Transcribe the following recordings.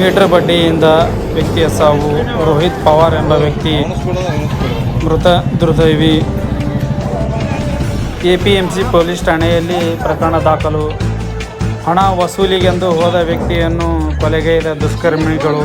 Metre ಬಡ್ಡಿಯಿಂದ ವ್ಯಕ್ತಿಯ ಸಾವು, ರೋಹಿತ್ ಪವಾರ್ ಎಂಬ ವ್ಯಕ್ತಿ ಮೃತ ದುರ್ದೈವಿ. ಎಪಿಎಂಸಿ ಪೊಲೀಸ್ ಠಾಣೆಯಲ್ಲಿ ಪ್ರಕರಣ ದಾಖಲು. ಹಣ ವಸೂಲಿಗೆಂದು ಹೋದ ವ್ಯಕ್ತಿಯನ್ನು ಕೊಲೆಗೈದ ದುಷ್ಕರ್ಮಿಗಳು.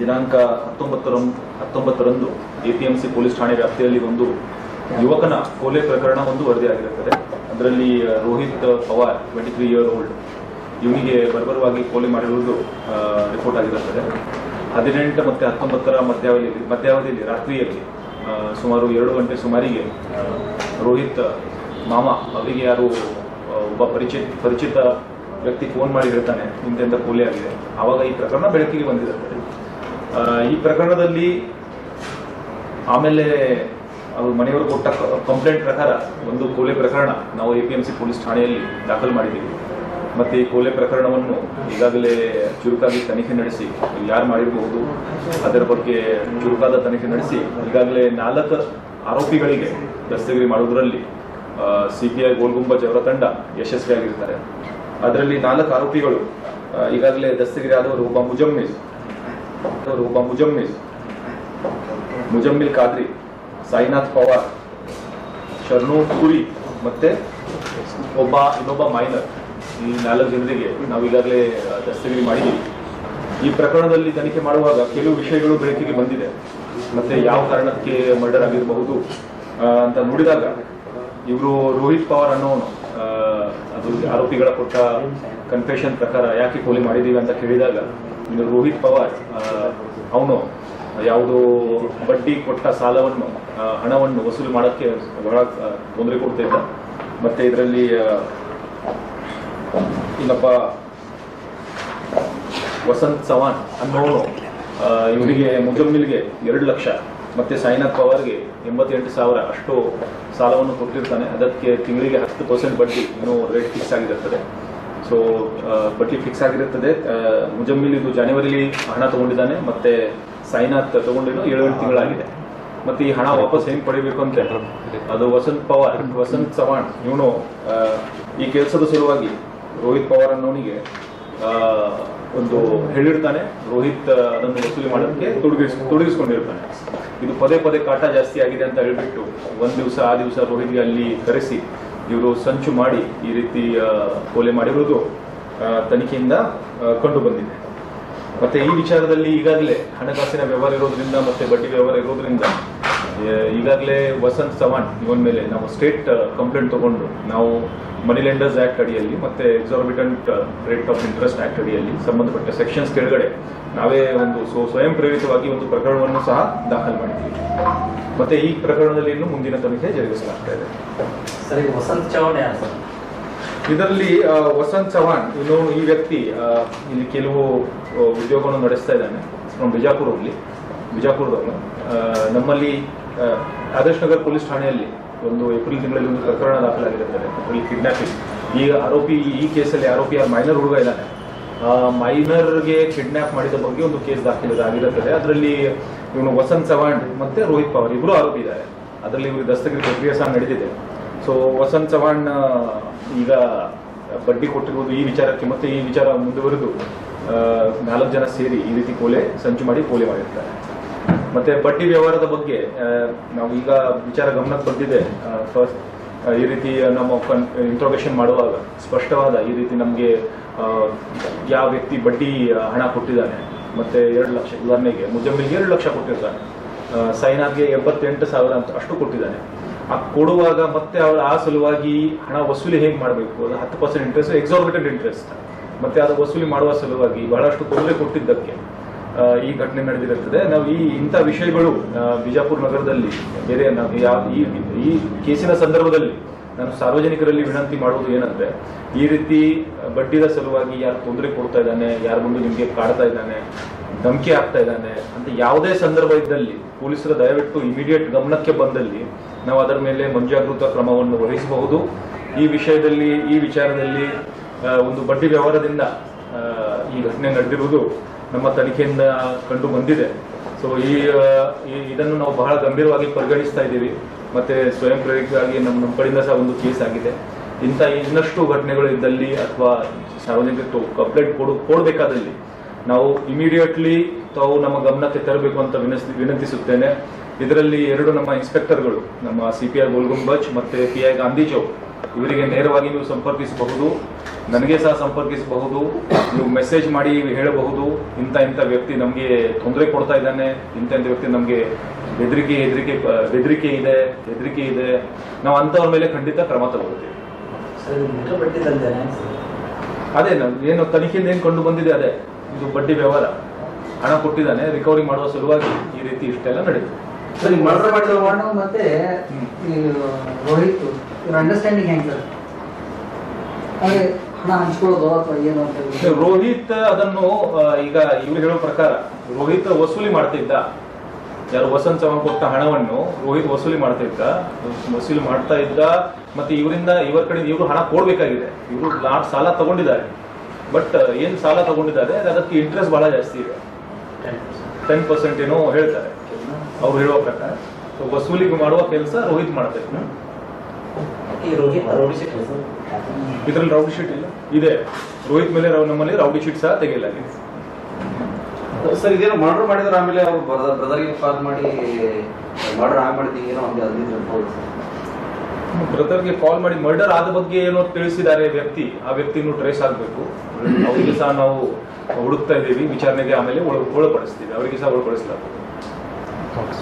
ದಿನಾಂಕ ಹತ್ತೊಂಬತ್ತರಂದು ಹತ್ತೊಂಬತ್ತರಂದು ಎಪಿಎಂಸಿ ಪೊಲೀಸ್ ಠಾಣೆ ವ್ಯಾಪ್ತಿಯಲ್ಲಿ ಒಂದು ಯುವಕನ ಕೊಲೆ ಪ್ರಕರಣ ಒಂದು ವರದಿಯಾಗಿರುತ್ತದೆ. ಅದರಲ್ಲಿ Rohit Pawar twenty three year old ಇವನಿಗೆ ಬರ್ಬರವಾಗಿ ಕೊಲೆ ಮಾಡಿರುವುದು ರಿಪೋರ್ಟ್ ಆಗಿರುತ್ತದೆ. ಹದಿನೆಂಟು ಮತ್ತು ಹತ್ತೊಂಬತ್ತರ ಮಧ್ಯಾವಧಿಯಲ್ಲಿ ಮಧ್ಯಾವಧಿಯಲ್ಲಿ, ರಾತ್ರಿಯಲ್ಲಿ ಸುಮಾರು ಎರಡು ಗಂಟೆ ಸುಮಾರಿಗೆ ರೋಹಿತ್, ಮಾಮ ಅವರಿಗೆ ಯಾರು ಒಬ್ಬ ಪರಿಚಿತ ಪರಿಚಿತ ವ್ಯಕ್ತಿ ಫೋನ್ ಮಾಡಿ ಹೇಳ್ತಾನೆ ಇಂತೆಂಥ ಕೊಲೆ ಆಗಿದೆ. ಆವಾಗ ಈ ಪ್ರಕರಣ ಬೆಳಕಿಗೆ ಬಂದಿದೆ. ಈ ಪ್ರಕರಣದಲ್ಲಿ ಆಮೇಲೆ ಅವ್ರ ಮನೆಯವರು ಕೊಟ್ಟ ಕಂಪ್ಲೇಂಟ್ ಪ್ರಕಾರ ಒಂದು ಕೊಲೆ ಪ್ರಕರಣ ನಾವು A P M C police ಠಾಣೆಯಲ್ಲಿ ದಾಖಲು ಮಾಡಿದ್ದೀವಿ. ಮತ್ತೆ ಈ ಕೊಲೆ ಪ್ರಕರಣವನ್ನು ಈಗಾಗಲೇ ಚುರುಕಾಗಿ ತನಿಖೆ ನಡೆಸಿ ಯಾರು ಮಾಡಿರಬಹುದು ಅದರ ಬಗ್ಗೆ ಚುರುಕಾದ ತನಿಖೆ ನಡೆಸಿ, ಈಗಾಗಲೇ ನಾಲ್ಕು ಆರೋಪಿಗಳಿಗೆ ದಸ್ತಗಿರಿ ಮಾಡುವುದರಲ್ಲಿ ಸಿಪಿಐ ಗೋಲ್ಗುಂಬಜ್ ಅವರ ತಂಡ ಯಶಸ್ವಿಯಾಗಿರ್ತಾರೆ. ಅದರಲ್ಲಿ ನಾಲ್ಕು ಆರೋಪಿಗಳು ಈಗಾಗಲೇ ದಸ್ತಗಿರಿ ಆದವರು ಒಬ್ಬ ಮುಜಮ್ಮಿಸ್ ಅವರು ಒಬ್ಬ ಮುಜಮ್ಮಿಸ್ ಮುಜಮ್ಮಿಲ್ ಖಾದ್ರಿ, ಸಾಯಿನಾಥ್ ಪವಾರ್ ಶರ್ನೂರ್ ಪುರಿ ಮತ್ತೆ ಒಬ್ಬ, ಇನ್ನೊಬ್ಬ ಮೈನರ್. ಈ ನಾಲ್ಕು ಜನರಿಗೆ ನಾವು ಈಗಾಗಲೇ ದಸ್ತಗಿರಿ ಮಾಡಿದ್ದೀವಿ. ಈ ಪ್ರಕರಣದಲ್ಲಿ ತನಿಖೆ ಮಾಡುವಾಗ ಕೆಲವು ವಿಷಯಗಳು ಬೆಳಕಿಗೆ ಬಂದಿದೆ. ಮತ್ತೆ ಯಾವ ಕಾರಣಕ್ಕೆ ಮರ್ಡರ್ ಆಗಿರಬಹುದು ಅಂತ ನೋಡಿದಾಗ ಇವರು ರೋಹಿತ್ ಪವಾರ್ ಅನ್ನೋನು ಅದು ಆರೋಪಿಗಳ ಕೊಟ್ಟ ಕನ್ಫೆಷನ್ ಪ್ರಕಾರ ಯಾಕೆ ಕೊಲೆ ಮಾಡಿದ್ದೀವಿ ಅಂತ ಕೇಳಿದಾಗ ಇನ್ನು ರೋಹಿತ್ ಪವಾರ್ ಅವನು ಯಾವುದು ಬಡ್ಡಿ ಕೊಟ್ಟ ಸಾಲವನ್ನು ಹಣವನ್ನು ವಸೂಲಿ ಮಾಡೋಕ್ಕೆ ಬಹಳ ತೊಂದರೆ ಕೊಡ್ತಾ ಇದ್ದ. ಮತ್ತೆ ಇದರಲ್ಲಿ ಇನ್ನೊಬ್ಬ ವಸಂತ್ ಚವಾನ್ ಅನ್ನೋನು ಇವರಿಗೆ ಮುಜಮ್ಮಿಲ್ಗೆ ಎರಡು ಲಕ್ಷ, ಮತ್ತೆ ಸಾಯಿನಾಥ್ ಪವಾರ್ಗೆ ಎಂಬತ್ತೆಂಟು ಸಾವಿರ ಅಷ್ಟು ಸಾಲವನ್ನು ಕೊಟ್ಟಿರ್ತಾನೆ. ಅದಕ್ಕೆ ತಿಂಗಳಿಗೆ ಹತ್ತು ಪರ್ಸೆಂಟ್ ಬಡ್ಡಿ ಇನ್ನೂ ರೇಟ್ ಫಿಕ್ಸ್ ಆಗಿರುತ್ತದೆ ಸೊ ಬಡ್ಡಿ ಫಿಕ್ಸ್ ಆಗಿರುತ್ತದೆ ಮುಜಮ್ಮಿಲ್ ಇದು ಜನವರಿಲಿ ಹಣ ತಗೊಂಡಿದ್ದಾನೆ, ಮತ್ತೆ ಸಾಯಿನಾಥ್ ತಗೊಂಡಿರೋ ಏಳು ತಿಂಗಳಾಗಿದೆ. ಮತ್ತೆ ಈ ಹಣ ವಾಪಸ್ ಹೆಂಗ್ ಪಡಿಬೇಕು ಅಂತ? ಅದು ವಸಂತ್ ಪವಾರ್, ವಸಂತ್ ಚವಾಣ್ ಇವನು ಈ ಕೆಲಸದ ಸಲುವಾಗಿ ರೋಹಿತ್ ಪವಾರ್ ಅನ್ನೋನಿಗೆ ಒಂದು ಹೇಳಿರ್ತಾನೆ. ರೋಹಿತ್ ಅದನ್ನು ವಸೂಲಿ ಮಾಡೋದಕ್ಕೆ ತೊಡಗಿಸ್ ತೊಡಗಿಸ್ಕೊಂಡಿರ್ತಾನೆ. ಇದು ಪದೇ ಪದೇ ಕಾಟ ಜಾಸ್ತಿ ಆಗಿದೆ ಅಂತ ಹೇಳಿಬಿಟ್ಟು ಒಂದ್ ದಿವಸ ಆ ದಿವಸ ರೋಹಿತ್ಗೆ ಅಲ್ಲಿ ಕರೆಸಿ ಇವರು ಸಂಚು ಮಾಡಿ ಈ ರೀತಿ ಕೊಲೆ ಮಾಡಿರುವುದು ಆ, ತನಿಖೆಯಿಂದ ಕಂಡು ಬಂದಿದೆ. ಮತ್ತೆ ಈ ವಿಚಾರದಲ್ಲಿ ಈಗಾಗಲೇ ಹಣಕಾಸಿನ ವ್ಯವಹಾರ ಇರೋದ್ರಿಂದ ಮತ್ತೆ ಬಡ್ಡಿ ವ್ಯವಹಾರ ಇರೋದ್ರಿಂದ ಈಗಾಗಲೇ ವಸಂತ್ ಚವಾಣ್ ಇವನ್ ಮೇಲೆ ನಾವು ಸ್ಟೇಟ್ ಕಂಪ್ಲೇಂಟ್ ತಗೊಂಡು ನಾವು ಮನಿ ಲೆಂಡರ್ಸ್ ಆಕ್ಟ್ ಅಡಿಯಲ್ಲಿ ಮತ್ತೆ exorbitant rate of interest act ಅಡಿಯಲ್ಲಿ ಸಂಬಂಧಪಟ್ಟ ಸೆಕ್ಷನ್ಸ್ ಕೆಳಗಡೆ ನಾವೇ ಒಂದು ಸೊ ಸ್ವಯಂ ಪ್ರೇರಿತವಾಗಿ ಒಂದು ಪ್ರಕರಣವನ್ನು ಸಹ ದಾಖಲು ಮಾಡಿದ್ದೀವಿ. ಮತ್ತೆ ಈ ಪ್ರಕರಣದಲ್ಲಿ ಇನ್ನು ಮುಂದಿನ ತನಿಖೆ ಜರುಗಿಸಲಾಗ್ತಾ ಇದೆ. ಸರಿ ವಸಂತ್ ಚವಾಣ್ ಯಾರು ಇದರಲ್ಲಿ ವಸಂತ್ ಚವಾಣ್ ಇನ್ನು ಈ ವ್ಯಕ್ತಿ ಇಲ್ಲಿ ಕೆಲವು ಉದ್ಯೋಗವನ್ನು ನಡೆಸ್ತಾ ಇದ್ದಾನೆ ಫ್ರಮ್ ಬಿಜಾಪುರಲ್ಲಿ ಬಿಜಾಪುರದವರು ನಮ್ಮಲ್ಲಿ ಆದರ್ಶ್ ನಗರ್ ಪೊಲೀಸ್ ಠಾಣೆಯಲ್ಲಿ ಒಂದು ಏಪ್ರಿಲ್ ತಿಂಗಳಲ್ಲಿ ಒಂದು ಪ್ರಕರಣ ದಾಖಲಾಗಿರುತ್ತದೆ. ಅದರಲ್ಲಿ ಕಿಡ್ನಾಪಿಂಗ್ ಈ ಆರೋಪಿ, ಈ ಕೇಸಲ್ಲಿ ಆರೋಪಿ ಯಾರು ಮೈನರ್ ಹುಡುಗ ಇದ್ದಾನೆ. ಮೈನರ್ಗೆ ಕಿಡ್ನಾಪ್ ಮಾಡಿದ ಬಗ್ಗೆ ಒಂದು ಕೇಸ್ ದಾಖಲಾಗಿರುತ್ತದೆ ಅದರಲ್ಲಿ ಇವನು ವಸಂತ್ ಚವಾಣ್ ಮತ್ತೆ ರೋಹಿತ್ ಪವಾರ್ ಇಬ್ಬರು ಆರೋಪಿ ಇದ್ದಾರೆ. ಅದರಲ್ಲಿ ಇವರು ದಸ್ತಗಿರಿ ಪ್ರಕ್ರಿಯೆ ಸಹ ನಡೆದಿದೆ ಸೊ ವಸಂತ್ ಚವಾಣ್ ಈಗ ಬಡ್ಡಿ ಕೊಟ್ಟಿರುವುದು ಈ ವಿಚಾರಕ್ಕೆ ಮತ್ತೆ ಈ ವಿಚಾರ ಮುಂದುವರೆದು ನಾಲ್ಕು ಜನ ಸೇರಿ ಈ ರೀತಿ ಕೊಲೆ ಸಂಚು ಮಾಡಿ ಕೊಲೆ ಮಾಡಿರ್ತಾರೆ. ಮತ್ತೆ ಬಡ್ಡಿ ವ್ಯವಹಾರದ ಬಗ್ಗೆ ನಾವು ಈಗ ವಿಚಾರ ಗಮನಕ್ಕೆ ಬಂದಿದೆ. ಫಸ್ಟ್ ಈ ರೀತಿ ನಮ್ಮ ಇಂಟ್ರೋಗೇಷನ್ ಮಾಡುವಾಗ ಸ್ಪಷ್ಟವಾದ ಈ ರೀತಿ ನಮಗೆ ಯಾವ ವ್ಯಕ್ತಿ ಬಡ್ಡಿ ಹಣ ಕೊಟ್ಟಿದ್ದಾನೆ. ಮತ್ತೆ ಎರಡು ಲಕ್ಷ, ಉದಾಹರಣೆಗೆ ಮುಜಮ್ಮಿಲ್ಗೆ ಎರಡು ಲಕ್ಷ ಕೊಟ್ಟಿರ್ತಾನೆ. ಸೈನಾಗೆ ಎಂಬತ್ತೆಂಟು ಸಾವಿರ ಅಂತ ಅಷ್ಟು ಕೊಟ್ಟಿದ್ದಾನೆ. ಆ, ಕೊಡುವಾಗ ಮತ್ತೆ ಅವರ ಆ ಸಲುವಾಗಿ ಹಣ ವಸೂಲಿ ಹೇಗೆ ಮಾಡಬೇಕು? ಅದು ಹತ್ತು ಪರ್ಸೆಂಟ್ ಇಂಟ್ರೆಸ್ಟ್ ಎಕ್ಸಾರ್ಬಿಟೆಡ್ ಇಂಟ್ರೆಸ್ಟ್ ಮತ್ತೆ ಅದು ವಸೂಲಿ ಮಾಡುವ ಸಲುವಾಗಿ ಬಹಳಷ್ಟು ತೊಂದರೆ ಕೊಟ್ಟಿದ್ದಕ್ಕೆ. ಈ ಘಟನೆ ನಡೆದಿರುತ್ತದೆ. ನಾವು ಈ ಇಂಥ ವಿಷಯಗಳು ಬಿಜಾಪುರ ನಗರದಲ್ಲಿ, ಬೇರೆ ಈ ಕೇಸಿನ ಸಂದರ್ಭದಲ್ಲಿ ನಾನು ಸಾರ್ವಜನಿಕರಲ್ಲಿ ವಿನಂತಿ ಮಾಡುವುದು ಏನಂದ್ರೆ, ಈ ರೀತಿ ಬಡ್ಡಿದ ಸಲುವಾಗಿ ಯಾರು ತೊಂದರೆ ಕೊಡ್ತಾ ಇದ್ದಾನೆ, ಯಾರು ಮುಂದೆ ನಿಮಗೆ ಕಾಡ್ತಾ ಇದ್ದಾನೆ, ಧಮಕಿ ಆಗ್ತಾ ಇದ್ದಾನೆ ಅಂತ ಯಾವುದೇ ಸಂದರ್ಭ ಇದ್ದಲ್ಲಿ ಪೊಲೀಸರ ದಯವಿಟ್ಟು ಇಮಿಡಿಯೇಟ್ ಗಮನಕ್ಕೆ ಬಂದಲ್ಲಿ ನಾವು ಅದರ ಮೇಲೆ ಮುಂಜಾಗೃತ ಕ್ರಮವನ್ನು ವಹಿಸಬಹುದು. ಈ ವಿಷಯದಲ್ಲಿ, ಈ ವಿಚಾರದಲ್ಲಿ ಒಂದು ಬಡ್ಡಿ ವ್ಯವಹಾರದಿಂದ ಈ ಘಟನೆ ನಡೆದಿರುವುದು ನಮ್ಮ ತನಿಖೆಯಿಂದ ಕಂಡು ಬಂದಿದೆ. ಸೊ ಈ ಇದನ್ನು ನಾವು ಬಹಳ ಗಂಭೀರವಾಗಿ ಪರಿಗಣಿಸ್ತಾ ಇದ್ದೀವಿ. ಮತ್ತೆ ಸ್ವಯಂ ಪ್ರೇರಿತವಾಗಿ ನಮ್ಮ ನಮ್ಮ ಕಡೆಯಿಂದ ಸಹ ಒಂದು ಕೇಸ್ ಆಗಿದೆ. ಇಂಥ ಇನ್ನಷ್ಟು ಘಟನೆಗಳು ಇದ್ದಲ್ಲಿ ಅಥವಾ ಸಾರ್ವಜನಿಕರು ಕಂಪ್ಲೇಂಟ್ ಕೊಡು, ಕೊಡಬೇಕಾದಲ್ಲಿ ನಾವು ಇಮಿಡಿಯೇಟ್ಲಿ ತಾವು ನಮ್ಮ ಗಮನಕ್ಕೆ ತರಬೇಕು ಅಂತ ವಿನಂತಿಸುತ್ತೇನೆ. ಇದರಲ್ಲಿ ಎರಡು ನಮ್ಮ ಇನ್ಸ್ಪೆಕ್ಟರ್ಗಳು, ನಮ್ಮ ಸಿ ಪಿ ಐ ಗೋಲ್ಗುಂಬಜ್ ಮತ್ತು ಪಿ ಐ ಗಾಂಧಿ ಚೌಕ್. ಇವರಿಗೆ ನೇರವಾಗಿ ನೀವು ಸಂಪರ್ಕಿಸಬಹುದು. ನನಗೆ ಸಹ ಸಂಪರ್ಕಿಸಬಹುದು ನೀವು ಮೆಸೇಜ್ ಮಾಡಿ ಹೇಳಬಹುದು ಇಂಥ ಇಂಥ ವ್ಯಕ್ತಿ ನಮಗೆ ತೊಂದರೆ ಕೊಡ್ತಾ ಇದ್ದಾನೆ ಇಂಥ ಇಂಥ ವ್ಯಕ್ತಿ ನಮಗೆ ಬೆದರಿಕೆ ಹೆದರಿಕೆ ಬೆದರಿಕೆ ಇದೆ ಹೆದರಿಕೆ ಇದೆ. ನಾವು ಅಂಥವ್ರ ಮೇಲೆ ಖಂಡಿತ ಕ್ರಮ ತಗೊಳ್ತೀವಿ. ಅದೇ ಏನು ತನಿಖೆಯಿಂದ ಏನು ಕಂಡು ಬಂದಿದೆ ಅದೇ ಇದು ಬಡ್ಡಿ ವ್ಯವಹಾರ. ಹಣ ಕೊಟ್ಟಿದ್ದಾನೆ ರಿಕವರಿ ಮಾಡುವ ಸಲುವಾಗಿ ಈ ರೀತಿ ಇಷ್ಟೆಲ್ಲ ನಡೀತು ಮತ್ತೆ ರೋಹಿತ್ ಅಂಡರ್ಸ್ಟ್ಯಾಂಡಿಂಗ್ ಹೆಂಗ್ ಸರ್? ಹಾಗೆ ಅಥವಾ ಏನು ಅಂತ ಹೇಳಿ. ರೋಹಿತ್ ಅದನ್ನು ಈಗ ಇವ್ರು ಹೇಳೋ ಪ್ರಕಾರ ರೋಹಿತ್ ವಸೂಲಿ ಮಾಡ್ತಿದ್ದ. ಯಾರು ವಸಂತ್ ಚವಾಣ್ ಕೊಟ್ಟ ಹಣವನ್ನು ರೋಹಿತ್ ವಸೂಲಿ ಮಾಡ್ತಾ ಇದ್ದ ವಸೂಲಿ ಮಾಡ್ತಾ ಇದ್ದ ಮತ್ತೆ ಇವರಿಂದ ಇವರ ಕಡೆ ಇವರು ಹಣ ಕೊಡ್ಬೇಕಾಗಿದೆ. ಇವರು ಲಾಟ್ ಸಾಲ ತಗೊಂಡಿದ್ದಾರೆ. ಬಟ್ ಏನ್ ಸಾಲ ತಗೊಂಡಿದ್ದಾರೆ ಅದಕ್ಕೆ ಇಂಟ್ರೆಸ್ಟ್ ಬಹಳ ಜಾಸ್ತಿ ಇದೆ. ಟೆನ್ ಪರ್ಸೆಂಟ್ ಏನೋ ಹೇಳ್ತಾರೆ. ಅವ್ರು ಹೇಳುವ ಪ್ರಕಾರ. ವಸೂಲಿ ಮಾಡುವ ಕೆಲಸ ರೋಹಿತ್ ಮಾಡ್ತಾ ಇದ್ದ. ಈ ರೋಹಿತ್ ರೋಡಿ ಸರ್ ಇದ್ರಲ್ಲಿ ರೌಡಿ ಶೀಟ್ ಇಲ್ಲ. ಇದೆ. ರೋಹಿತ್ ಮೇಲೆ ರೌ- ನಮ್ಮಲ್ಲಿ ರೌಡಿ ಶೀಟ್ ಸಹ ತೆಗೆಯಲಾಗಿದೆ ಸರ್ ಇದೇನೋ ಮರ್ಡರ್ ಮಾಡಿದ್ರೆ ಆಮೇಲೆ ಅವ್ರು ಬ್ರದರ್ಗೆ ಕಾಲ್ ಮಾಡಿ ಮರ್ಡರ್ ಆಗಿ ಮಾಡಿದ್ದೀವಿ ಏನೋ ಒಂದು ಹದಿನೈದು ಹೌದು ಸರ್. ಬ್ರದರ್ಗೆ ಕಾಲ್ ಮಾಡಿ ಮರ್ಡರ್ ಆದ ಬಗ್ಗೆ ಏನೋ ತಿಳಿಸಿದ್ದಾರೆ ವ್ಯಕ್ತಿ. ಆ ವ್ಯಕ್ತಿನೂ ಟ್ರೇಸ್ ಆಗಬೇಕು. ಅವರಿಗೆ ಸಹ ನಾವು ಹುಡುಕ್ತಾ ಇದ್ದೀವಿ. ವಿಚಾರಣೆಗೆ ಆಮೇಲೆ ಒಳ- ಒಳಪಡಿಸ್ತೀವಿ. ಅವರಿಗೆ ಸಹ ಒಳಪಡಿಸಲಾಗ್ತದೆ.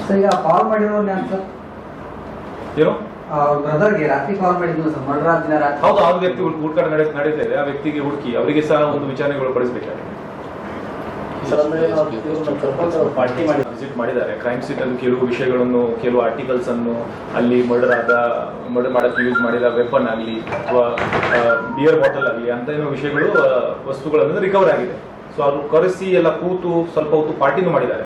ಸರ್ ಈಗ ಕಾಲ್ ಮಾಡಿರೋರು ಸರ್? ಏನು? ಬ್ರದರ್ಗೆ ರಾತ್ರಿ ಕಾಲ್ ಮಾಡಿದ್ನು ಸರ್ ಮರ್ಡರ್ ದಿನ ರಾತ್ರಿ. ಹೌದು ಆ ವ್ಯಕ್ತಿ ಹುಡ್- ಹುಡುಕಾಟ ನಡೆ ನಡೀತಾ ಇದೆ ಆ ವ್ಯಕ್ತಿಗೆ ಹುಡುಕಿ ಅವರಿಗೆ ಸಹ ಒಂದು ವಿಚಾರಣೆಗಳು ಮಾಡಿ ವಿಸಿಟ್ ಮಾಡಿದ್ದಾರೆ. ಕ್ರೈಮ್ ಸೀಟ್ ಅಲ್ಲಿ ಕೆಲವು ವಿಷಯಗಳನ್ನು ಕೆಲವು ಆರ್ಟಿಕಲ್ಸ್ ಅನ್ನು ಅಲ್ಲಿ ಮರ್ಡರ್ ಆದ ಮರ್ಡರ್ ಮಾಡಕ್ಕೆ ಯೂಸ್ ಮಾಡಿದ ವೆಪನ್ ಆಗಲಿ ಅಥವಾ ಬಿಯರ್ ಬಾಟಲ್ ಆಗಲಿ ಅಂತ ಏನೋ ವಿಷಯಗಳು ವಸ್ತುಗಳನ್ನು ರಿಕವರ್ ಆಗಿದೆ. ಸೊ ಅವರು ಕರೆಸಿ ಎಲ್ಲ ಕೂತು ಸ್ವಲ್ಪ ಹೊತ್ತು ಪಾರ್ಟಿನೂ ಮಾಡಿದ್ದಾರೆ.